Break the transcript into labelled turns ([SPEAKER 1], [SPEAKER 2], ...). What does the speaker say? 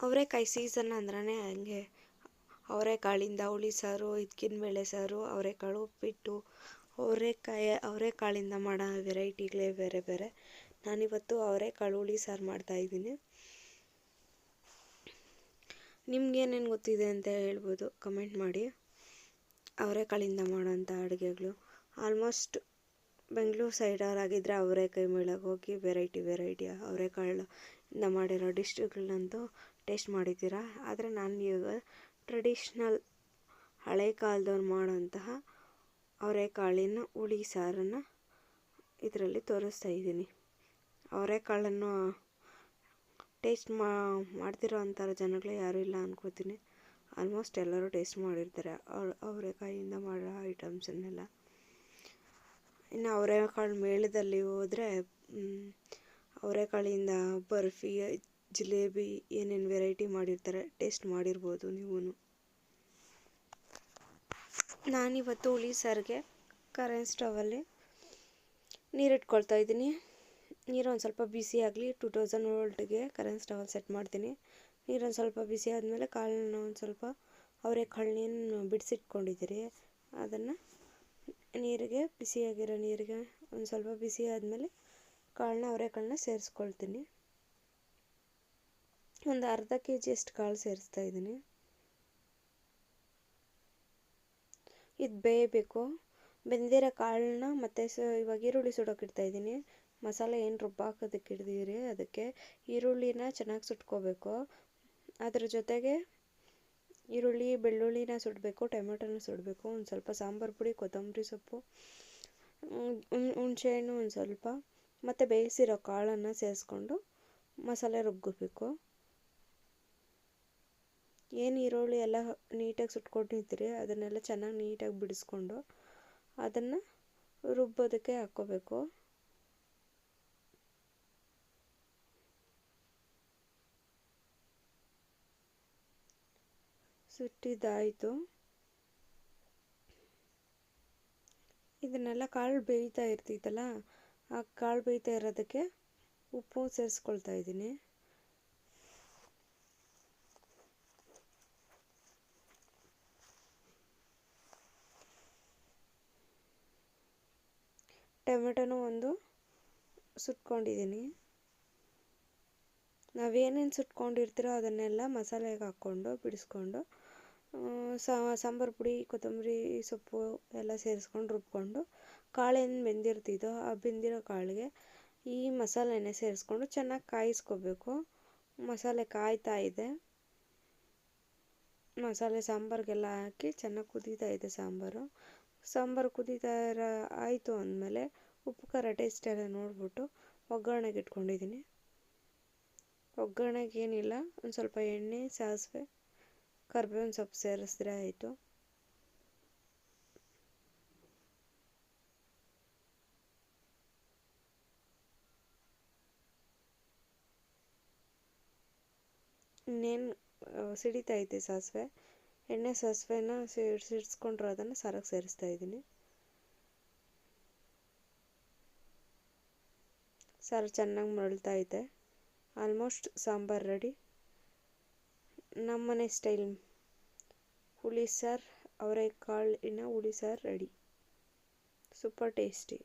[SPEAKER 1] ಅವರೆಕಾಯಿ ಸೀಸನ್ ಅಂದ್ರೆ ಹಂಗೆ. ಅವರೆಕಾಳಿಂದ ಹುಳಿ ಸಾರು ಬೇಳೆ ಸಾರು, ಅವರೆಕಾಳು ಉಪ್ಪಿಟ್ಟು, ಅವರೆಕಾಯಿ, ಅವರೆಕಾಳಿಂದ ಮಾಡೋ ವೆರೈಟಿಗಳೇ ಬೇರೆ ಬೇರೆ. ನಾನಿವತ್ತು ಅವರೆಕಾಳು ಹುಳಿ ಸಾರು ಮಾಡ್ತಾಯಿದ್ದೀನಿ ನಿಮ್ಗೇನೇನು ಗೊತ್ತಿದೆ ಅಂತ ಹೇಳ್ಬೋದು ಕಮೆಂಟ್ ಮಾಡಿ. ಅವರೆಕಾಳಿಂದ ಮಾಡೋಂಥ ಅಡುಗೆಗಳು. ಆಲ್ಮೋಸ್ಟ್ ಬೆಂಗಳೂರು ಸೈಡವರಾಗಿದ್ದರೆ ಅವರೆಕಾಯಿ ಮೇಳಕ್ಕೆ ಹೋಗಿ ವೆರೈಟಿ ವೆರೈಟಿ ಅವರೆಕಾಳಿಂದ ಮಾಡಿರೋ ಡಿಶ್ಗಳನ್ನಂತೂ ಟೇಸ್ಟ್ ಮಾಡಿದ್ದೀರಾ? ಆದರೆ ನಾನು ಇವಾಗ ಟ್ರೆಡಿಷ್ನಲ್ ಹಳೆ ಕಾಲದವ್ರು ಮಾಡೋಂತಹ ಅವರೆಕಾಳಿನ ಹುಳಿ ಸಾರನ್ನು ಇದರಲ್ಲಿ ತೋರಿಸ್ತಾ ಇದ್ದೀನಿ. ಅವರೆಕಾಳನ್ನು ಟೇಸ್ಟ್ ಮಾಡ್ತಿರೋ ಅಂಥ ಜನಗಳೇ ಯಾರೂ ಇಲ್ಲ ಅನ್ಕೋತೀನಿ. ಆಲ್ಮೋಸ್ಟ್ ಎಲ್ಲರೂ ಟೇಸ್ಟ್ ಮಾಡಿರ್ತಾರೆ. ಅವ್ರ, ಅವರೆಕಾಯಿಂದ ಮಾಡೋ ಐಟಮ್ಸನ್ನೆಲ್ಲ. ಇನ್ನು ಅವರೆಕಾಳು ಮೇಳದಲ್ಲಿ ಹೋದರೆ ಅವರೆಕಾಳಿಂದ ಬರ್ಫಿ ಜಿಲೇಬಿ ಏನೇನು ವೆರೈಟಿ ಮಾಡಿರ್ತಾರೆ ಟೇಸ್ಟ್ ಮಾಡಿರ್ಬೋದು ನೀವು ನಾನಿವತ್ತು ಹುಳಿ ಸಾರಿಗೆ ಕರೆಂಟ್ ಸ್ಟವಲ್ಲಿ ನೀರಿಟ್ಕೊಳ್ತಾ ಇದ್ದೀನಿ. ನೀರು ಒಂದು ಸ್ವಲ್ಪ ಬಿಸಿ ಆಗಲಿ ಟು ತೌಸಂಡ್ ವೋಲ್ಟ್ಗೆ ಕರೆಂಟ್ ಸ್ಟವಲ್ಲಿ ಸೆಟ್ ಮಾಡ್ತೀನಿ. ನೀರೊಂದು ಸ್ವಲ್ಪ ಬಿಸಿ ಆದಮೇಲೆ ಕಾಳನ್ನ ಒಂದು ಸ್ವಲ್ಪ ಅವರೆಕಾಳನ್ನೇನು ಬಿಡಿಸಿಟ್ಕೊಂಡಿದ್ದೀರಿ. ಅದನ್ನು ನೀರಿಗೆ, ಬಿಸಿಯಾಗಿರೋ ನೀರಿಗೆ ಒಂದು ಸ್ವಲ್ಪ ಬಿಸಿ ಆದಮೇಲೆ ಕಾಳನ್ನ ಅವರೆಕಾಳನ್ನ ಸೇರಿಸ್ಕೊಳ್ತೀನಿ. ಒಂದು ಅರ್ಧ ಕೆ ಜಿಯಷ್ಟು ಕಾಳು ಸೇರಿಸ್ತಾ ಇದ್ದೀನಿ. ಇದು ಬೇಯಬೇಕು. ಬೆಂದಿರೋ ಕಾಳನ್ನ ಮತ್ತು ಸ, ಇವಾಗ ಈರುಳ್ಳಿ ಸುಡೋಕೆ ಇಡ್ತಾ ಇದ್ದೀನಿ. ಮಸಾಲೆ ಏನು ರುಬ್ಬಾಕೋದಕ್ಕೆ ಹಿಡ್ದಿರಿ ಅದಕ್ಕೆ ಈರುಳ್ಳಿನ ಚೆನ್ನಾಗಿ ಸುಟ್ಕೋಬೇಕು. ಅದ್ರ ಜೊತೆಗೆ ಈರುಳ್ಳಿ, ಬೆಳ್ಳುಳ್ಳಿನ ಸುಡಬೇಕು, ಟೊಮೆಟೊನ ಸುಡಬೇಕು, ಒಂದು ಸ್ವಲ್ಪ ಸಾಂಬಾರು ಪುಡಿ, ಕೊತ್ತಂಬರಿ ಸೊಪ್ಪು ಹುಣಸೆಹಣ್ಣು ಒಂದು ಸ್ವಲ್ಪ, ಮತ್ತು ಬೇಯಿಸಿರೋ ಕಾಳನ್ನು ಸೇರಿಸ್ಕೊಂಡು ಮಸಾಲೆ ರುಬ್ಕೋಬೇಕು. ಏನು ಈರುಳ್ಳಿ ಎಲ್ಲ ನೀಟಾಗಿ ಸುಟ್ಕೊಂಡಿರ್ತೀರಿ ಅದನ್ನೆಲ್ಲ ಚೆನ್ನಾಗಿ ನೀಟಾಗಿ ಬಿಡಿಸ್ಕೊಂಡು ಅದನ್ನು ರುಬ್ಬೋದಕ್ಕೆ ಹಾಕ್ಕೋಬೇಕು. ಸುಟ್ಟಿದ್ದಾಯಿತು. ಇದನ್ನೆಲ್ಲ ಕಾಳು ಬೇಯ್ತಾ ಇರ್ತೈತಲ್ಲ ಆ ಕಾಳು ಬೇಯ್ತಾ ಇರೋದಕ್ಕೆ ಉಪ್ಪು ಸೇರಿಸ್ಕೊಳ್ತಾ ಇದ್ದೀನಿ. ಟೊಮೆಟೊನೂ ಒಂದು ಸುಟ್ಕೊಂಡಿದ್ದೀನಿ. ನಾವೇನೇನು ಸುಟ್ಕೊಂಡಿರ್ತೀರೋ ಅದನ್ನೆಲ್ಲ ಮಸಾಲೆಗೆ ಹಾಕ್ಕೊಂಡು, ಬಿಡಿಸ್ಕೊಂಡು ಸಾಂಬಾರು ಪುಡಿ, ಕೊತ್ತಂಬರಿ ಸೊಪ್ಪು ಎಲ್ಲ ಸೇರಿಸ್ಕೊಂಡು ರುಬ್ಕೊಂಡು ಕಾಳೇನು ಬೆಂದಿರ್ತಿದ್ದೋ ಆ ಬೆಂದಿರೋ ಕಾಳಿಗೆ ಈ ಮಸಾಲೆನೇ ಸೇರಿಸ್ಕೊಂಡು ಚೆನ್ನಾಗಿ ಕಾಯಿಸ್ಕೋಬೇಕು. ಮಸಾಲೆ ಕಾಯ್ತಾ ಇದೆ. ಮಸಾಲೆ ಸಾಂಬಾರಿಗೆಲ್ಲ ಹಾಕಿ ಚೆನ್ನಾಗಿ ಕುದೀತಾ ಇದೆ ಸಾಂಬಾರು. ಸಾಂಬಾರು ಕುದೀತಾ ಆಯಿತು ಅಂದಮೇಲೆ ಉಪ್ಪು, ಖಾರ ಟೇಸ್ಟ್ ಎಲ್ಲ ನೋಡಿಬಿಟ್ಟು ಒಗ್ಗರಣೆಗೆ ಇಟ್ಕೊಂಡಿದ್ದೀನಿ. ಒಗ್ಗರಣೆಗೆ ಏನಿಲ್ಲ, ಒಂದು ಸ್ವಲ್ಪ ಎಣ್ಣೆ, ಸಾಸಿವೆ, ಕರ್ಬೇವಿನ ಸೊಪ್ಪು ಸೇರಿಸಿದ್ರೆ ಆಯಿತು. ಇನ್ನೇನು ಸಿಡಿತಾ ಐತೆ ಸಾಸಿವೆ. ಎಣ್ಣೆ ಸಾಸಿವೆನ ಸಿಡಿಸ್ಕೊಂಡ್ರೆ ಅದನ್ನು ಸಾರಿಗೆ ಸೇರಿಸ್ತಾ ಇದ್ದೀನಿ. ಸಾರು ಚೆನ್ನಾಗಿ ಮರಳ್ತಾ ಇದೆ. Almost sambar ready. ನಮ್ಮನೆ ಸ್ಟೈಲ್ ಹುಳಿ ಸಾರು ಅವರೆಕಾಳಿನ ಹುಳಿ ಸಾರು ರೆಡಿ. Super tasty.